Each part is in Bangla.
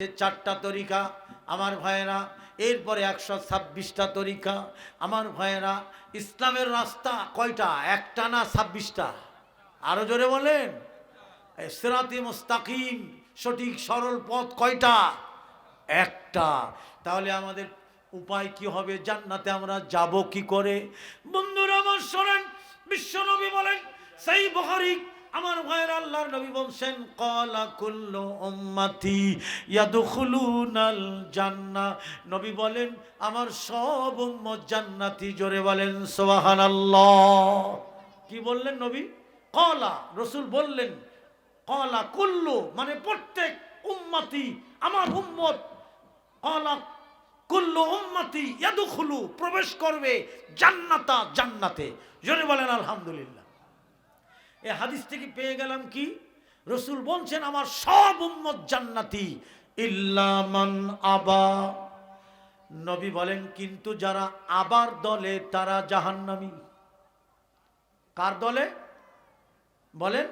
চারটা তরিকা, আমার ভাইয়েরা, এরপরে একশো ছাব্বিশটা তরিকা, আমার ভাইয়েরা, ইসলামের রাস্তা কয়টা? একটা না ছাব্বিশটা? আরও জোরে বলেন। সিরাতি মুস্তাকিম, সঠিক সরল পথ কয়টা? একটা। তাহলে আমাদের উপায় কি হবে? জান্নাতে আমরা যাব কি করে? বন্ধুরা, আমার শোনেন বিশ্বনবী বলেন, সেই বহারি আমার ভাইয়ের আল্লাহর নবী বলছেন, কলা কুল্লু উম্মতি ইয়াদখুলুনাল জান্নাহ নবী বলেন, আমার সব উম্মত জান্নাতি, জোরে বলেন, সুবহানাল্লাহ। কি বললেন নবী? কলা, রসুল বললেন, কলা কুল্লু মানে প্রত্যেক উম্মতি আমার উম্মত। কলা কুল্লু উম্মতি ইয়াদখুলু, প্রবেশ করবে জান্নাতা জান্নাতে। জোরে বলেন, আলহামদুলিল্লাহ। এই হাদিস থেকে পেয়ে গেলাম কি? রসুল বলছেন, আমার সব উম্মত জান্নাতি ইল্লামান আবা। নবী বলেন, কিন্তু যারা আবার দলে, তারা জাহান্নামী। কার দলে? বলেন,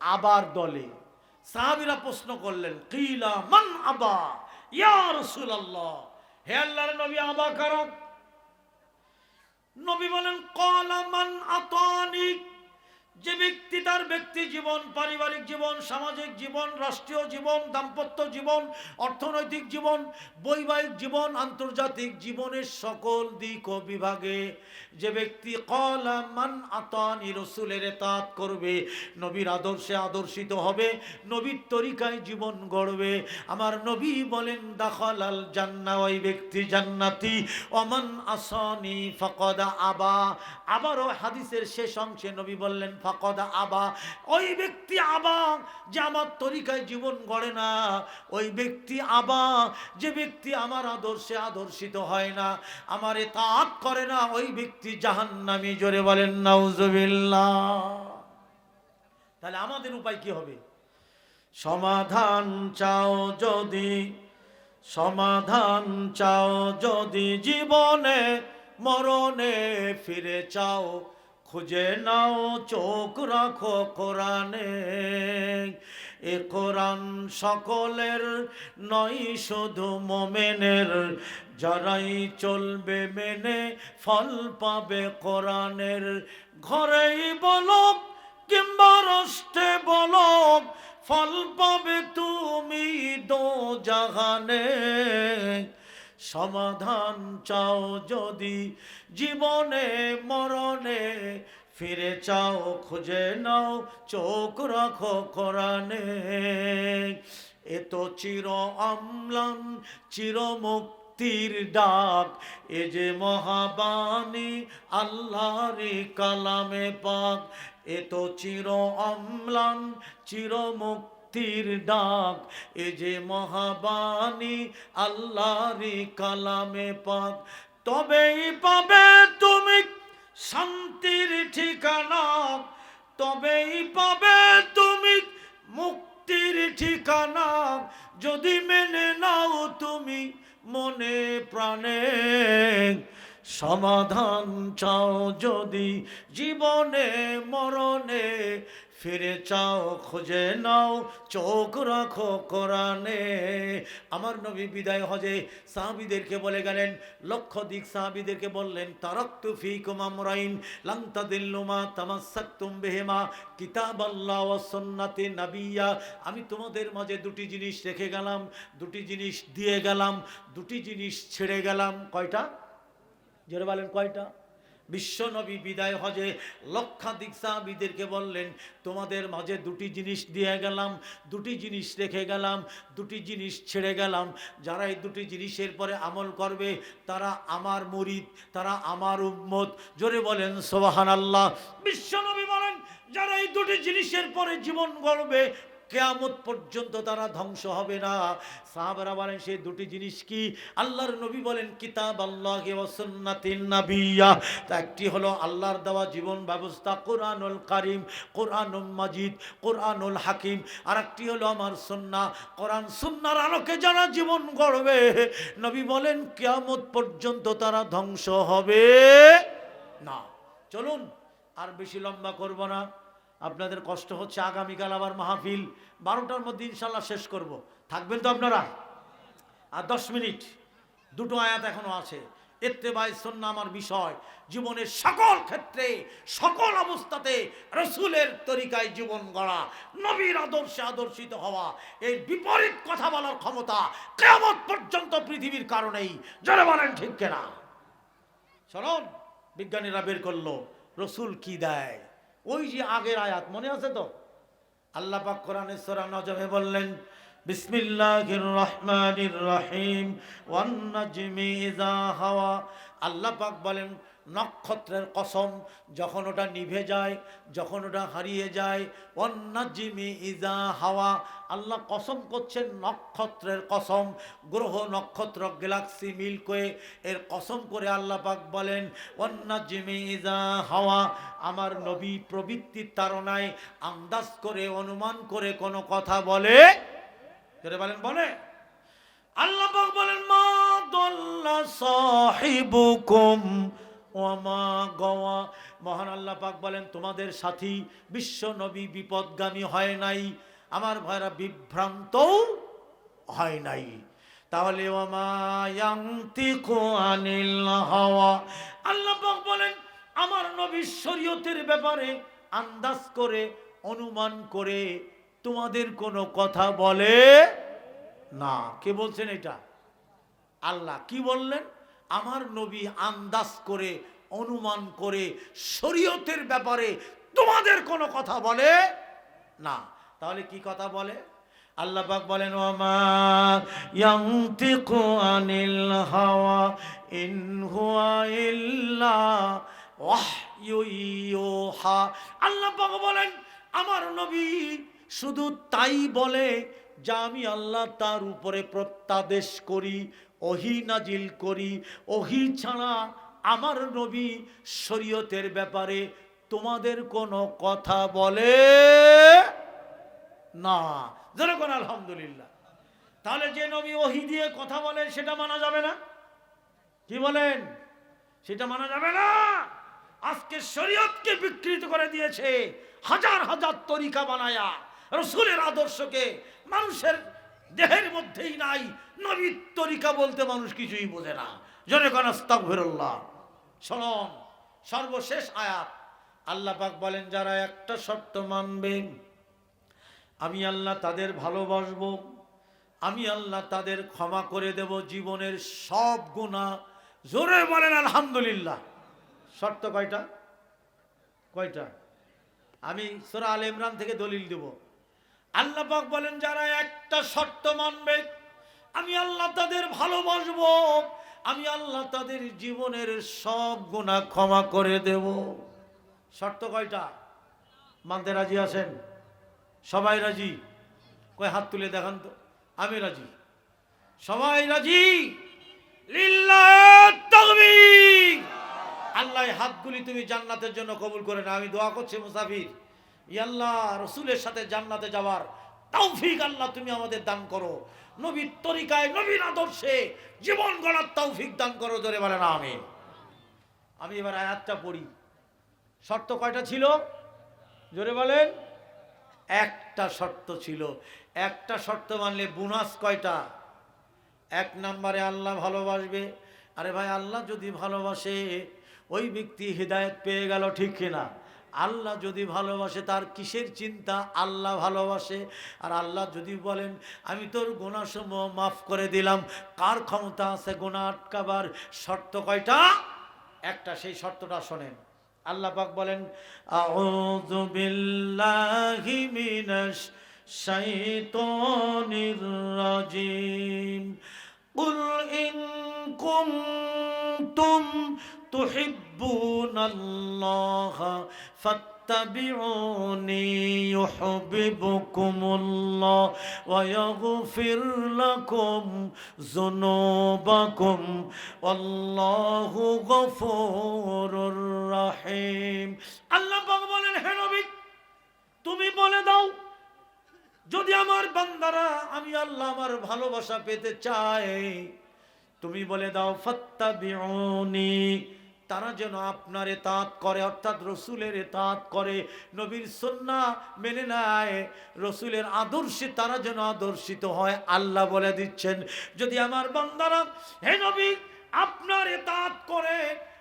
আবার দলে। সাহাবিরা প্রশ্ন করলেন, কিলা মান আবা? ইয়া রাসূলুল্লাহ, হে আল্লাহর নবী, আবা কারা? নবী বলেন, কলা মান যে ব্যক্তি তার ব্যক্তি জীবন, পারিবারিক জীবন, সামাজিক জীবন, রাষ্ট্রীয় জীবন, দাম্পত্য জীবন, অর্থনৈতিক জীবন, বৈবাহিক জীবন, আন্তর্জাতিক জীবনের সকল দিক ও বিভাগে যে ব্যক্তি কলা মান আতানি রসুলের তাঁত করবে, নবীর আদর্শে আদর্শিত হবে, নবীর তরিকায় জীবন গড়বে। আমার নবী বলেন দাখাল আল জান্না, ওই ব্যক্তি জান্নাতি। অমান আসানি ফকদা আবা। আবারও হাদিসের শেষ অংশে নবী বললেন ফকদা আবা। ওই ব্যক্তি আবা যে আমার তরিকায় জীবন গড়ে না। ওই ব্যক্তি আবা যে ব্যক্তি আমার আদর্শে আদর্শিত হয় না। আমার তাপ করে না। ওই ব্যক্তি জাহান্নামী। জোরে বলেন, নাউজুবিল্লাহ। তাহলে আমাদের উপায় কি হবে? সমাধান চাও যদি, সমাধান চাও যদি জীবনে, মরণে ফিরে চাও খুঁজে নাও, চোখ রাখো কোরআনে। এ কোরআন সকলের নয়, শুধু মোমেনের। যারাই চলবে মেনে ফল পাবে কোরআনের। ঘরেই বলক কিংবা রাষ্ট্রে বলক, ফল পাবে তুমি দো জাহানে সমাধান চাও যদি জীবনে, মরণে, ফিরে চাও, খুঁজে নাও, চোখ রাখো কোরআনে। এ তো চির অম্লান চির মুক্তির ডাক, এ যে মহাবাণী আল্লাহরি কালামে পাক, এ তো চির অম্লান চির মুক্তির ডাক। এ যে মহাবাণী আল্লাহরি কালামে পাক। তবেই পাবে তুমি শান্তির ঠিকানা। তবেই পাবে তুমি মুক্তির ঠিকানা। যদি মেনে নাও তুমি মনে প্রাণে, সমাধান চাও যদি জীবনে, মরণে। ফিরে চাও, খুঁজে নাও, চোখ রাখো কোরআনে। আমার নবী বিদায় হজে সাহাবিদেরকে বলে গেলেন লক্ষ দিক সাহাবিদেরকে বললেন, তারক্তু ফিকুম আমরাইন লাংতা দিল্লুমা তামাসাক্তুম বেহেমা কিতাব আল্লাহ সুন্নাতে নাবিয়া। আমি তোমাদের মাঝে দুটি জিনিস রেখে গেলাম, দুটি জিনিস দিয়ে গেলাম, দুটি জিনিস ছেড়ে গেলাম। কয়টা? জোরে বলেন কয়টা? বিশ্বনবী বিদায় হজে লক্ষাধিক সাহাবিদেরকে বললেন, তোমাদের মাঝে দুটি জিনিস দিয়ে গেলাম, দুটি জিনিস রেখে গেলাম, দুটি জিনিস ছেড়ে গেলাম। যারা এই দুটি জিনিসের পরে আমল করবে, তারা আমার মুরিদ, তারা আমার উম্মত। জোরে বলেন সোবাহান আল্লাহ বিশ্বনবী বলেন, যারা এই দুটি জিনিসের পরে জীবন গড়বে কেয়ামত পর্যন্ত তারা ধ্বংস হবে না। সাহাবারা বলেন, সেই দুটি জিনিস কি? আল্লাহর নবী বলেন, কিতাব আল্লাহ নাবিয়া। তা একটি হলো আল্লাহর দেওয়া জীবন ব্যবস্থা, কোরআনুল কারিম, কোরআনুল মাজিদ, কোরআনুল হাকিম। আর একটি হলো আমার সুন্না কোরআন সুন্নার আলোকে যারা জীবন গড়বে, নবী বলেন, কেয়ামত পর্যন্ত তারা ধ্বংস হবে না। চলুন, আর বেশি লম্বা করব না। আপনাদের কষ্ট হচ্ছে আগামীকাল আবার মাহফিল। বারোটার মধ্যে ইনশাল্লাহ শেষ করব। থাকবেন তো আপনারা? আর দশ মিনিট। দুটো আয়াত এখনও আছে। এত্তেবাই সন্না আমার বিষয়। জীবনের সকল ক্ষেত্রে, সকল অবস্থাতে রসুলের তরিকায় জীবন গড়া, নবীর আদর্শে আদর্শিত হওয়া এর বিপরীত কথা বলার ক্ষমতা কেমন পর্যন্ত পৃথিবীর কারণেই। যারা বলেন ঠিক কেনা? শোনন বিজ্ঞানীরা বের করল। রসুল কি দেয়? ওই যে আগের আয়াত, মনে আছে তো? আল্লাহ পাক কোরআনে সূরা নজমে বললেন, বিসমিল্লাহির রহমানির রহিম ওয়ান নাজমি ইযা হাওয়া। আল্লাহ পাক বলেন নক্ষত্রের কসম, যখন ওটা নিভে যায়, যখন ওটা হারিয়ে যায় অন্নাজিমি ইজা হাওয়া, আল্লাহ কসম করছেন নক্ষত্রের কসম, গ্রহ নক্ষত্র গ্যালাক্সি মিল্কওয়ে এর কসম করে আল্লাহ পাক বলেন অন্নাজিমি ইজা হাওয়া, আমার নবী প্রবৃত্তির তারনায় আন্দাজ করে, অনুমান করে কোনো কথা বলে। কেটে বলেন, বলে। আল্লাহ বলেন, মা দল্লা সাহিবুকুম ওয়ামা গওয়া। মহান আল্লাহ পাক বলেন, তোমাদের সাথী বিশ্ব নবী বিপদগামী হয় নাই, আমার ভয়রা বিভ্রান্তও হয় নাই। তাহলে আল্লাহ বলেন, আমার নবীর শরীয়তের ব্যাপারে আন্দাজ করে, অনুমান করে তোমাদের কোনো কথা বলে না। কে বলছেন এটা? আল্লাহ কি বললেন? আমার নবী আন্দাজ করে, অনুমান করে, শরীয়তের ব্যাপারে তোমাদের কোনো কথা বলে? না। তাহলে কি কথা বলে? আল্লাহ পাক বলেন ওমা ইয়ান্তিকু আনিল হাওয়া, ইন হুয়া ইল্লা ওয়াহয়ু ইউহা। আল্লাহ পাক বলেন, আমার নবী শুধু তাই বলে যা আমি আল্লাহ তার উপরে প্রত্যাদেশ করি ওহি নাজিল করি, ওহি ছাড়া আমার নবী শরীয়তের ব্যাপারে তোমাদের কোনো কথা বলে না। যেরকম আলহামদুলিল্লাহ। তাহলে যে নবী ওহি দিয়ে কথা বলেন সেটা মানা যাবে না? কি বলেন? সেটা মানা যাবে না। আজকে শরীয়তকে বিকৃত করে দিয়েছে হাজার হাজার তরিকা বানায়া, রসুলের আদর্শকে মানুষের দেহের মধ্যেই নাই। নবীর তরিকা বলতে মানুষ কিছুই বোঝে না। জনে কোন, আস্তাগফিরুল্লাহ। শোনন, সর্বশেষ আয়াত। আল্লাহ পাক বলেন, যারা একটা শর্ত মানবে, আমি আল্লাহ তাদের ভালোবাসবো, আমি আল্লাহ তাদের ক্ষমা করে দেব জীবনের সব গুণা। জোরে বলেন, আলহামদুলিল্লাহ। শর্ত কয়টা? কয়টা? আমি সোরা আল ইমরান থেকে দলিল দেব। আল্লাহ পাক বলেন, যারা একটা শর্ত মানবে, আমি আল্লাহ তাদের ভালোবাসবো, আমি আল্লাহ তাদের জীবনের সব গুণা ক্ষমা করে দেব। শর্ত কয়টা? মানতে রাজি আছেন? সবাই রাজি? কয় হাত তুলে দেখান তো। আমি রাজি। সবাই রাজি? আল্লাহ হাতগুলি তুমি জান্নাতের জন্য কবুল করে না আমি দোয়া করছি মুসাফির। ইয়াল্লাহ রসুলের সাথে জান্নাতে যাওয়ার তৌফিক আল্লাহ তুমি আমাদের দান করো। নবীর তরিকায়, নবীর আদর্শে জীবন গড়ার তৌফিক দান করো বলে না আমি আমি এবার আয়াতটা পড়ি। শর্ত কয়টা ছিল? জোরে বলেন, একটা শর্ত ছিল। একটা শর্ত মানলে বোনাস কয়টা? এক নম্বরে আল্লাহ ভালোবাসবে। আরে ভাই, আল্লাহ যদি ভালোবাসে, ওই ব্যক্তি হৃদায়ত পেয়ে গেল, ঠিক কিনা? আল্লাহ যদি ভালোবাসে তার কিসের চিন্তা আল্লাহ ভালোবাসে আর আল্লাহ যদি বলেন আমি তোর গুণাসমূহ মাফ করে দিলাম কার ক্ষমতা আছে গুণা আটকাবার শর্ত কয়টা একটা সেই শর্তটা শোনেন আল্লাহ পাক বলেন আউযু বিল্লাহি মিনাশ শাইতানির রাজিম قل إن كنتم تحبون الله فاتبعوني يحببكم الله ويغفر لكم ذنوبكم والله غفور رحيم আল্লাহ পাক বলেন হে নবী তুমি বলে দাও যদি আমার বান্দারা আমি আল্লাহ আমার ভালোবাসা পেতে চাই তুমি বলে দাও ফত্তাবিউনি তারা যেন আপনার এতাত করে, অর্থাৎ রসুলের এতাত করে, নবীর সন্না মেনে নেয়, রসুলের আদর্শে তারা যেন আদর্শিত হয়, আল্লাহ বলে দিচ্ছেন। যদি আমার বান্দারা, হে নবী, আপনার এতাত করে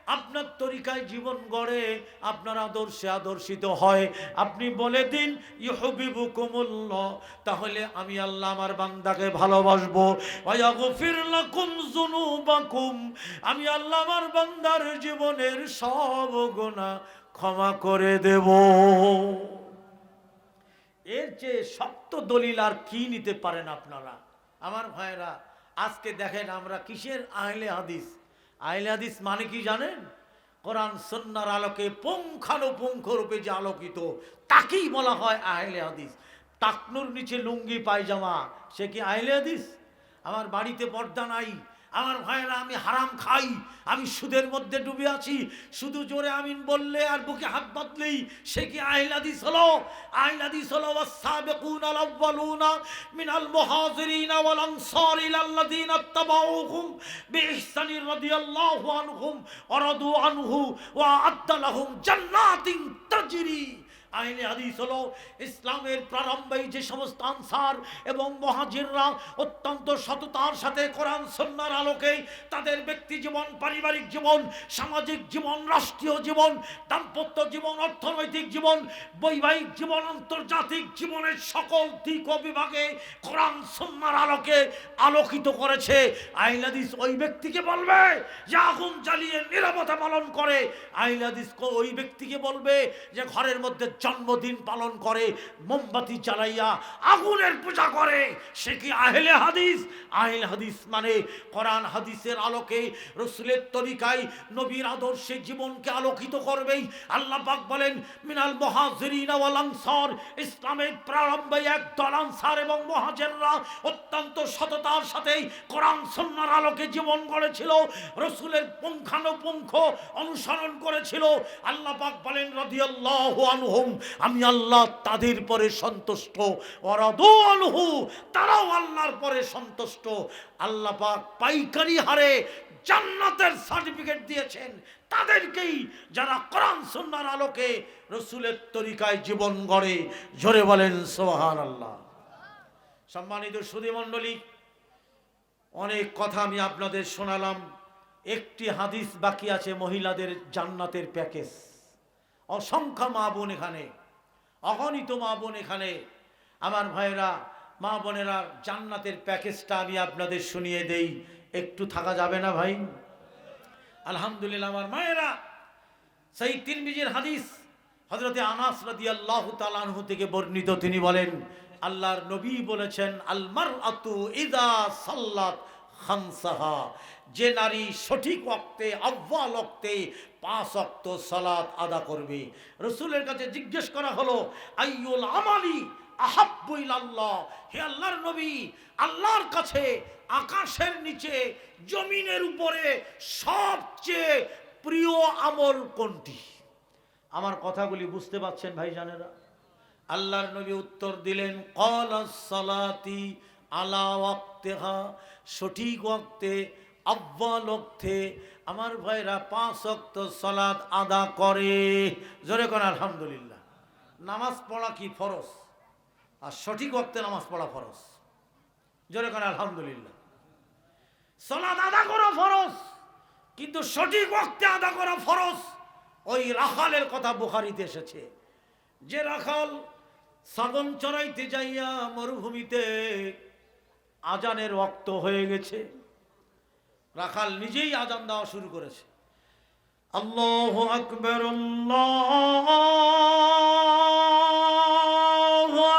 আপনার তরিকায় জীবন গড়ে আপনার আদর্শে আদর্শিত হয়। আপনি বলে দিন ইহবিবুকুমুল্লাহ তাহলে আমি আল্লাহ আমার বান্দাকে ভালোবাসবো। আমি আল্লাহ আমার বান্দার জীবনের সব গুনাহ ক্ষমা করে দেব। এর চেয়ে শক্ত দলিল আর কি নিতে পারেন আপনারা? আমার ভাইরা আজকে দেখেন আমরা কিসের আহলে হাদিস? আহলে হাদিস মানে কি জানেন? কোরআন সন্ন্যার আলোকে পুঙ্খানুপুঙ্খ রূপে যে আলোকিত, তাকেই বলা হয় আহলে হাদিস। টাকনুর নিচে লুঙ্গি, পায়জামা, সে কি আহলে হাদিস? আমার বাড়িতে পর্দা নাই আমার ভাইয়েরা, আমি হারাম খাই, আমি সুদের মধ্যে ডুবে আছি। শুধু জোরে আমিন বললে আর বুকে হাত বাঁধলেই সে কি আহলাদিস হলো? আহলাদিস হলো ওয়াসাবিকুন আল আউয়ালুনা মিনাল মুহাজিরিন ওয়াল আনসার আল্লাযিনা তাবাউহুম বিইহসানির রাদিয়াল্লাহু আনহুম ওয়া রাদু আনহু ওয়া আদ্দা লাহুম জান্নাতিন আইনে হাদিস হলো, ইসলামের প্রারম্ভে যে সমস্ত আনসার এবং মহাজিররা অত্যন্ত সততার সাথে কোরআন সন্ন্যার আলোকে তাদের ব্যক্তি জীবন, পারিবারিক জীবন, সামাজিক জীবন, রাষ্ট্রীয় জীবন, দাম্পত্য জীবন, অর্থনৈতিক জীবন, বৈবাহিক জীবন, আন্তর্জাতিক জীবনের সকল দিক বিভাগে কোরআন সন্ন্যার আলোকে আলোকিত করেছে। আইলাদিস ওই ব্যক্তিকে বলবে যে আগুন জ্বালিয়ে নিরাপত্তা পালন করে। আইলাদিস ওই ব্যক্তিকে বলবে যে ঘরের মধ্যে জন্মদিন পালন করে, মোমবাতি জ্বালাইয়া আগুনের পূজা করে। সে কি আহেলে হাদিস? আহেল হাদিস মানে কোরআন হাদিসের আলোকে, রসুলের তরিকায় নবীর আদর্শে জীবনকে আলোকিত করবেই। আল্লাহ পাক বলেন, মিনাল মহাজরিন ওয়াল ইসলামের প্রারম্ভে এক দল আনসার এবং মহাজেররা অত্যন্ত সততার সাথেই কোরআন সন্ন্যার আলোকে জীবন গড়েছিল। রসুলের পুঙ্খানুপুঙ্খ অনুসরণ করেছিল। আল্লাহ পাক বলেন, রাদিয়াল্লাহু আনহুম। আমি আল্লাহ তাদের পরে সন্তুষ্ট। ওরাদু তারাও আল্লাহর পরে সন্তুষ্ট। আল্লাহ পাইকারি হারে জান্নাতের সার্টিফিকেট দিয়েছেন। তাদেরকেই যারা কোরআন, সুন্নার আলোকে রসুলের তরিকায় জীবন গড়ে, জোরে বলেন সোহান আল্লাহ সম্মানিত সুধী মণ্ডলী অনেক কথা আমি আপনাদের শোনালাম। একটি হাদিস বাকি আছে মহিলাদের জান্নাতের প্যাকেজ। অসংখ্য মা বোন এখানে, অগণিত মা বোন এখানে। আমার ভাইয়েরা, মা বোনেরা, জান্নাতের প্যাকেজটা আমি আপনাদের শুনিয়ে দেই। একটু থাকা যাবে না ভাই? আলহামদুলিল্লাহ, আমার মায়েরা, সেই তিরমিজির হাদিস হজরতে আনাস রাদি আল্লাহ তালানহু থেকে বর্ণিত। তিনি বলেন, আল্লাহর নবী বলেছেন আলমার আতু ইদা সাল্লাত খানসাহা যে নারী সঠিক অক্তে আব্বাল অক্তে পাঁচ অক্ত সালাত আদা করবে। রসুলের কাছে জিজ্ঞেস করা হলো, আইয়ুল আমালি আহাব্বুল আল্লাহ হে আল্লাহর নবী, আল্লাহর কাছে আকাশের নিচে, জমিনের উপরে সবচেয়ে প্রিয় আমল কোনটি? আমার কথাগুলি বুঝতে পাচ্ছেন ভাই জানেরা আল্লাহর নবী উত্তর দিলেন কল সালাতি আলা ওয়াক্তেহা। সঠিক ওয়াক্তে আব্বাল অক্তে আমার ভাইরা পাঁচ অক্ত সলাদ আদা করে। জোরে করে আলহামদুলিল্লাহ। নামাজ পড়া কি ফরজ? আর সঠিক ওয়াক্তে নামাজ পড়া ফরজ? জোরে করে আলহামদুলিল্লাহ। সলাদ আদা করা ফরজ, কিন্তু সঠিক ওয়াক্তে আদা করা ফরজ ওই রাখালের কথা বুখারিতে এসেছে। যে রাখাল সাগন চড়াইতে যাইয়া মরুভূমিতে আজানের রক্ত হয়ে গেছে। রাখাল নিজেই আজান দেওয়া শুরু করেছে। আল্লাহ আকবর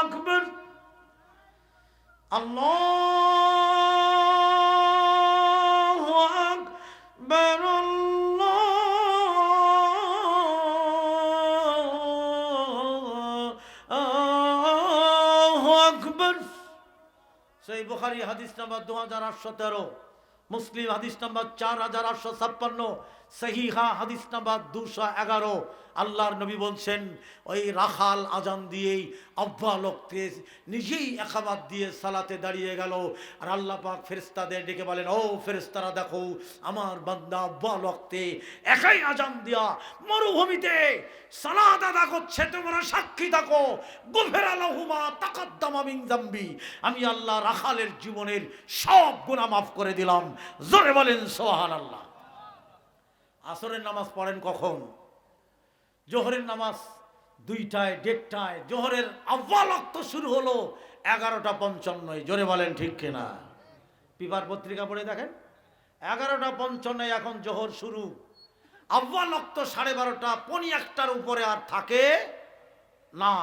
আকবর। আল্লাহ আকবর আকবর। সেই বুখারি হাদিস নাম্বার দু হাজার আটশো তেরো। মুসলিম হাদিস নাম্বার চার হাজার আটশো ছাপ্পান্ন। সহিহা হাদিস নাম্বার দুশো এগারো। আল্লাহর নবী বলছেন, ওই রাখাল আজান দিয়েই আব্বা লোককে নিজেই একাবাদ দিয়ে সালাতে দাঁড়িয়ে গেল। আর আল্লাহ পাক ফেরেস্তাদের ডেকে বলেন, ও ফেরেস্তারা দেখো, আমার বান্দা আব্বা লক্তে একাই আজান দিয়া মরুভূমিতে সালাত আদা করছে, তোমরা সাক্ষী থাকো। গোফের আলহুমা তাকাদ্দামা মিন জাম্বি আমি আল্লাহ রাখালের জীবনের সব গুনাহ মাফ করে দিলাম। জোরে বলেন সোহান আল্লাহ আসরের নামাজ পড়েন কখন? জোহরের নামাজ দুইটায়, দেড়টায়। জোহরের আব্বাল অক্ত শুরু হলো এগারোটা পঞ্চান্নয়। জোরে বলেন ঠিক কিনা? পিপার পত্রিকা পড়ে দেখেন? এগারোটা পঞ্চান্নয় এখন জোহর শুরু। আব্বাল অক্ত সাড়ে বারোটা, পনি একটার উপরে আর থাকে না।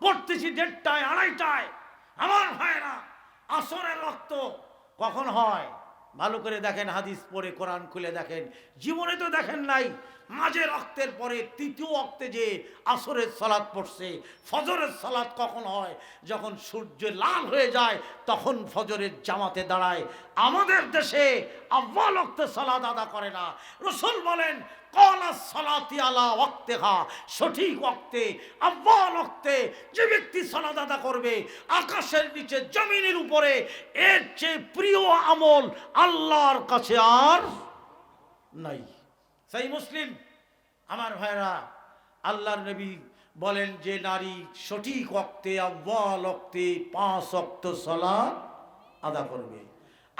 পড়তেছি দেড়টায়, আড়াইটায়। আমার ভাইরা আসরের রক্ত কখন হয়? ভালো করে দেখেন হাদিস পড়ে কোরআন খুলে দেখেন। জীবনে তো দেখেন নাই। মাঝে রক্তের পরে তৃতীয় অক্তে যে আসরের সালাদ পড়ছে, ফজরের সালাদ কখন হয়? যখন সূর্য লাল হয়ে যায়, তখন ফজরের জামাতে দাঁড়ায়। আমাদের দেশে আব্বাল অক্তে সালাদ আদা করে না। রসুল বলেন, কলা সালাতি আলা ওয়াক্তে খা সঠিক ওয়াক্তে আব্বাল ওয়াক্তে যে ব্যক্তি সালাদ আদা করবে, আকাশের নিচে, জমিনের উপরে, এর চেয়ে প্রিয় আমল আল্লাহর কাছে আর নাই। সেই মুসলিম, আমার ভাইরা, আল্লাহর নবী বলেন যে নারী সঠিক অক্তে আব্বাল অক্তে পাঁচ অক্ত সলাদ আদা করবে।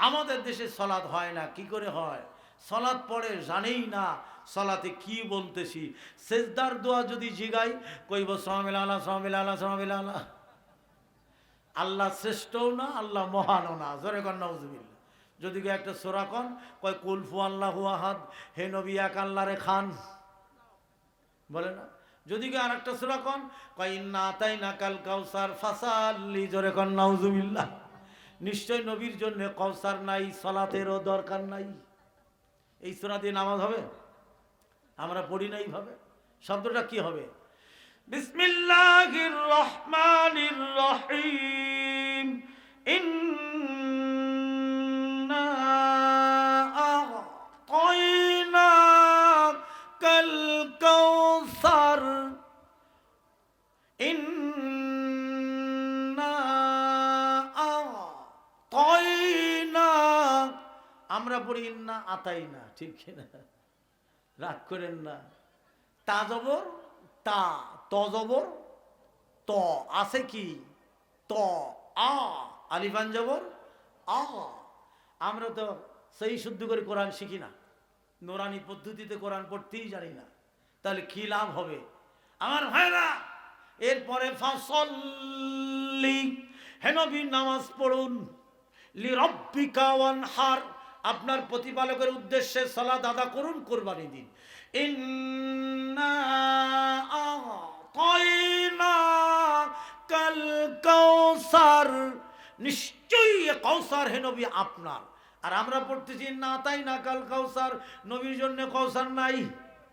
আমাদের দেশে সলাদ হয় না, কি করে হয়? সলাদ পড়ে জানেই না সলাতে কি বলতেছি। সেজদার দোয়া যদি জিগাই, কইব সামিল আলা সামিল আলা সামিল আলা আল্লাহ। শ্রেষ্ঠও না, আল্লাহ মহানও না, জোরে কন্যা যদি একটা সোরা কন, কয় কুলফু আল্লাহ আহাদ হে নবী, এক আল্লাহরে খান। বলে না? যদি আর একটা সোরা কন, কয়, ইন্না তাই না কাল কাউসার ফাসাল্লি জোরে কন, নাউজুবিল্লাহ নিশ্চয় নবীর জন্য কৌসার নাই, সলাতেরও দরকার নাই। এই সোনা দিয়ে নামাজ হবে? আমরা পড়ি না এইভাবে শব্দটা কি হবে? বিসমিল্লাহির রহমানির রহিম। ইন্না আমরা পড়ি ইন্না আতাই না, ঠিক না রাগ করেন না। তা জবর, তা, ত জবর, ত, আছে কি? ত, আ, আলিফান জবর, আ। আমরা তো সেই শুদ্ধ করে কোরআন শিখি না। নোরানি পদ্ধতিতে কোরআন পড়তেই জানি না। তাহলে কি লাভ হবে? আমার ভাইরা এরপরে ফাসল্লি হেনবি নামাজ পড়ুন। লি রব্বিকা ওয়ানহার। আপনার প্রতিপালকের উদ্দেশ্যে সালাদ আদা করুন, কোরবানি দিন। আ'তাইনাকাল কাউসার। নিশ্চয়ই এ কাউসার হে নবী আপনার। আর আমরা পড়তেছি না তাই না কাল কাউসার। নবীর জন্য কাউসার নাই?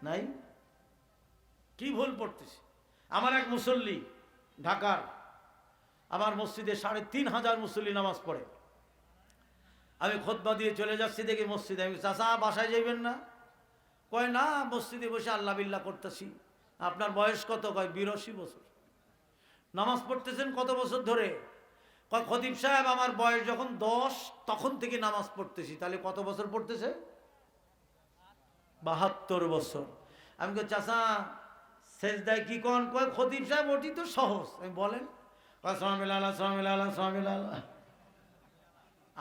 নাই? কি ভুল পড়তেছি? আমার এক মুসল্লি, ঢাকার, আমার মসজিদে সাড়ে তিন হাজার মুসল্লি নামাজ পড়ে। আমি খোদবা দিয়ে চলে যাচ্ছি দেখি মসজিদে। আমি চাষা বাসায় যাইবেন না? কয়, না, মসজিদে বসে আল্লাহ বিল্লাহ করতেছি। আপনার বয়স কত? কয়, বিরাশি বছর। নামাজ পড়তেছেন কত বছর ধরে? কয়, খতিব সাহেব, আমার বয়স যখন দশ, তখন থেকে নামাজ পড়তেছি। তাহলে কত বছর পড়তেছে? বাহাত্তর বছর। আমি কই চাষা শেষদায় কি কন? কয়, খতিব সাহেব ওটি তো সহজ। আমি বলেন, কয় সামিল আল্লাহ সামিল আল্লাহ সামিল আল্লাহ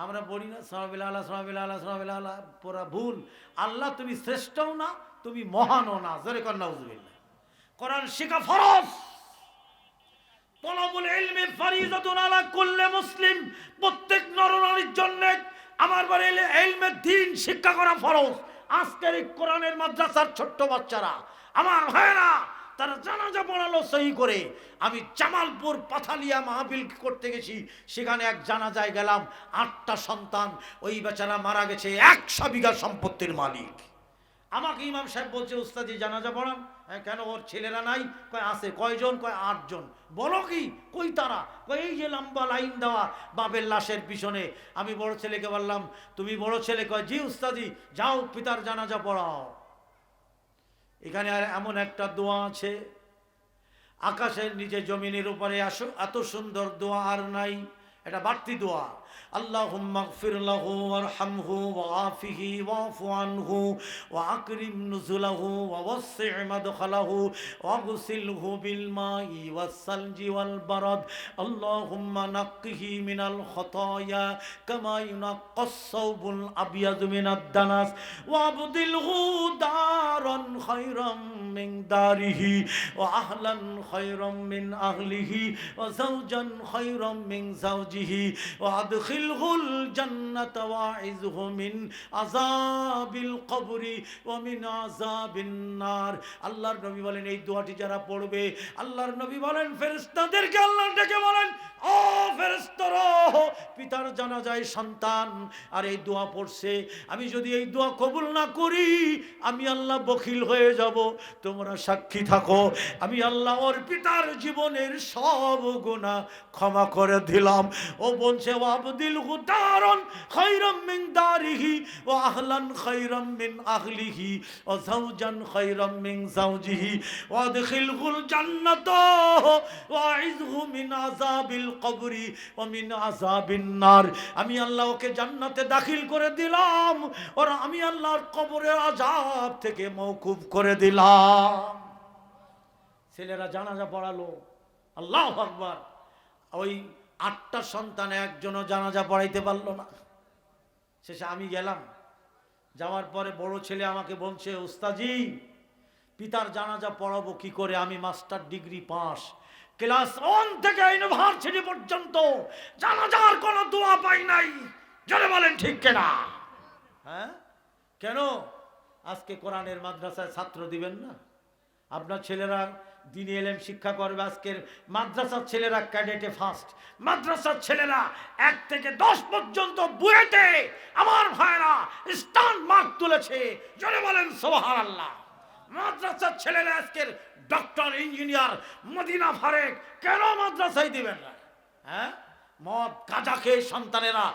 আমরা বলি না সামিল আল্লাহ সামিল আল্লাহ সামিল আল্লাহ, পুরা ভুল। আল্লাহ তুমি শ্রেষ্ঠও না, তুমি মহানও না। জোরে কন্যা উজবিল্লা কোরআন শিখা ফরজ। তলাবুল ইলমি ফরিজাতুন আলা কুল্লি মুসলিম। প্রত্যেক নরনারীর জন্য আমার বাড়ি ইলমের দিন শিক্ষা করা ফরজ। আজকের এই কোরআনের মাদ্রাসার ছোট্ট বাচ্চারা, আমার ভাইরা তারা জানাজা পড়ালো সহি করে। আমি জামালপুর পাথালিয়া মাহফিল করতে গেছি। সেখানে এক জানাজায় গেলাম, আটটা সন্তান, ওই বেচারা মারা গেছে, একশো বিঘা সম্পত্তির মালিক। আমাকে ইমাম সাহেব বলছে, উস্তাদি, জানাজা পড়ান। হ্যাঁ কেন, ওর ছেলেরা নাই? কয়, আছে। কয়জন? কয়, আটজন। বলো কি, কই তারা? কয়, এই যে লম্বা লাইন দেওয়া বাপের লাশের পিছনে। আমি বড় ছেলেকে বললাম, তুমি বড় ছেলে? কয়, জি, উস্তাদি, যাও, পিতার জানাজা পড়াও। এখানে আর এমন একটা দোয়া আছে। আকাশের নিচে জমিনের উপরে আসো, এত সুন্দর দোয়া আর নাই। এটা বাড়তি দোয়া। اللهم اغفر له وارحمه وعافه واعف عنه واكرم نزله ووسع مدخله واغسله بالماء والثلج والبرد اللهم نقه من الخطايا كما ينقى الصوب الابيض من الدنس وابدله دارا خيرا من داره واهلا خيرا من اهله وزوجا خيرا من زوجه আল্লাহর নবী বলেন, এই দোয়াটি যারা পড়বে, আল্লাহর নবী বলেন, ফেরেশতাদেরকে আল্লাহ ডেকে বলেন, ও ফেরেশতারা, পিতার জানাজায় সন্তান। আর এই দোয়া পড়ছে, আমি যদি এই দোয়া কবুল না করি, আমি আল্লাহ বখিল হয়ে যাব। তোমরা সাক্ষী থাকো, আমি আল্লাহ ওর পিতার জীবনের সব গুণা ক্ষমা করে দিলাম। ও বলছে ও আবদিল হুদারন খৈরম মিন দারিহি, ও আহলান খৈরম মিন আহলিহি ও জাউজান খৈরম মিন জাউজিহি ও আদখিলহুল জান্নাত ওয়া আইযহু মিন আযাবিল কবরি, ও মিন আযাবিন নার। আমি আল্লাহ ওকে জান্নাতে দাখিল করে দিলাম, ওর আমি আল্লাহর কবরের আযাব থেকে মওকুফ করে দিলাম। ছেলেরা জানাজা পড়ালো, আল্লাহ আকবার, ওই আটটা সন্তান একজনও জানাজা পড়াইতে পারল না। শেষে আমি গেলাম। যাওয়ার পরে বড় ছেলে আমাকে বলছে, ওস্তাজি, পিতার জানাজা পড়াবো কি করে? আমি master degree pass. Class one থেকে ইউনিভার্সিটি পর্যন্ত জানাজার কোনো দোয়া পাই নাই। জনে বলেন ঠিক কেনা? হ্যাঁ? কেন? আজকে কোরআনের মাদ্রাসায় ছাত্র দিবেন না? আপনার ছেলেরা দিনে এলেম শিক্ষা করবে আজকের মাদ্রাসার ছেলেরা ক্যাডেটে ফার্স্ট মাদ্রাসার ছেলেরা এক থেকে দশ পর্যন্ত বুয়েটে আমার ভাইরা স্টান মার্ক তুলেছে। জনে বলেন সোহার আল্লাহ মাদ্রাসার ছেলেরা আজকের ডক্টর ইঞ্জিনিয়ার মদিনা ফারেক, কেন মাদ্রাসায় দিবেন না? হ্যাঁ? মদ, গাঁজা খেয়ে সন্তানেরা